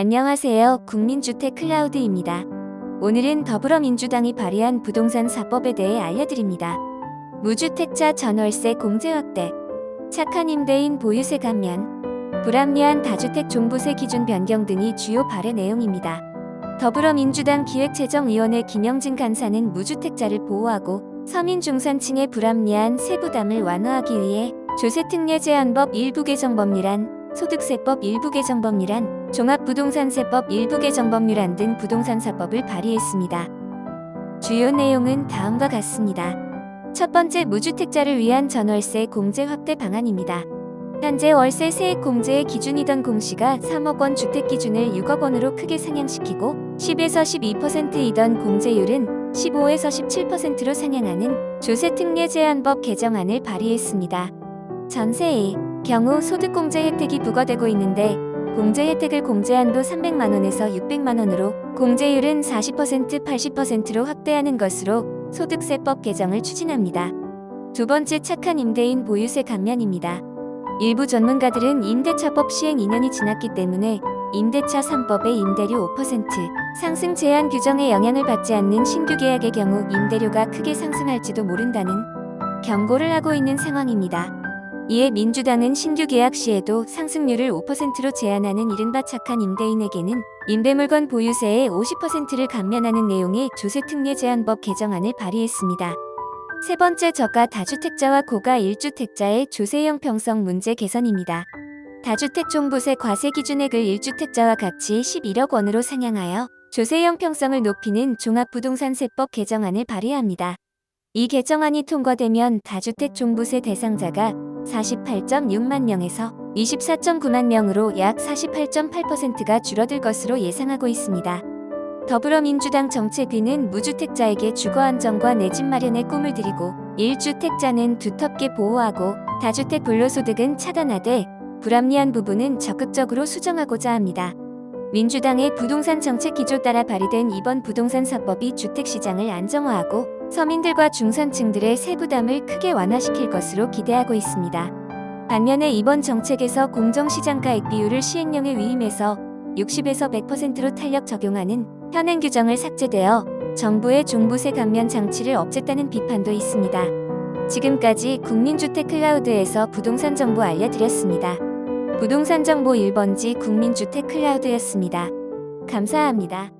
안녕하세요. 국민주택 클라우드입니다. 오늘은 더불어민주당이 발의한 부동산 4법에 대해 알려드립니다. 무주택자 전월세 공제 확대, 착한 임대인 보유세 감면, 불합리한 다주택 종부세 기준 변경 등이 주요 발의 내용입니다. 더불어민주당 기획재정위원회 김영진 간사는 무주택자를 보호하고 서민 중산층의 불합리한 세부담을 완화하기 위해 조세특례 제한법 일부 개정 법률안, 소득세법 일부 개정 법률안, 종합부동산세법 일부 개정 법률안 등 부동산사법을 발의했습니다. 주요 내용은 다음과 같습니다. 첫 번째 무주택자를 위한 전월세 공제 확대 방안입니다. 현재 월세 세액 공제의 기준이던 공시가 3억 원 주택 기준을 6억 원으로 크게 상향시키고 10에서 12%이던 공제율은 15에서 17%로 상향하는 조세특례 제한법 개정안을 발의했습니다. 전세의 경우 소득공제 혜택이 부과되고 있는데 공제 혜택을 공제한도 300만 원에서 600만 원으로 공제율은 40% 80%로 확대하는 것으로 소득세법 개정을 추진합니다. 두 번째 착한 임대인 보유세 감면입니다. 일부 전문가들은 임대차법 시행 2년이 지났기 때문에 임대차 3법의 임대료 5% 상승 제한 규정에 영향을 받지 않는 신규 계약의 경우 임대료가 크게 상승할지도 모른다는 경고를 하고 있는 상황입니다. 이에 민주당은 신규 계약 시에도 상승률을 5%로 제한하는 이른바 착한 임대인에게는 임대물건 보유세의 50%를 감면하는 내용의 조세특례 제한법 개정안을 발의했습니다. 세 번째 저가 다주택자와 고가 1주택자의 조세 형평성 문제 개선입니다. 다주택 종부세 과세 기준액을 1주택자와 같이 11억 원으로 상향하여 조세 형평성을 높이는 종합부동산세법 개정안을 발의합니다. 이 개정안이 통과되면 다주택 종부세 대상자가 48.6만 명에서 24.9만 명으로 약 48.8%가 줄어들 것으로 예상하고 있습니다. 더불어민주당 정책위는 무주택자에게 주거 안정과 내 집 마련의 꿈을 드리고 1주택자는 두텁게 보호하고 다주택 불로소득은 차단하되 불합리한 부분은 적극적으로 수정하고자 합니다. 민주당의 부동산 정책 기조 따라 발의된 이번 부동산 사법이 주택시장을 안정화하고 서민들과 중산층들의 세부담을 크게 완화시킬 것으로 기대하고 있습니다. 반면에 이번 정책에서 공정시장 가액 비율을 시행령에 위임해서 60에서 100%로 탄력 적용하는 현행 규정을 삭제되어 정부의 종부세 감면 장치를 없앴다는 비판도 있습니다. 지금까지 국민주택 클라우드에서 부동산 정보 알려드렸습니다. 부동산 정보 1번지 국민주택 클라우드였습니다. 감사합니다.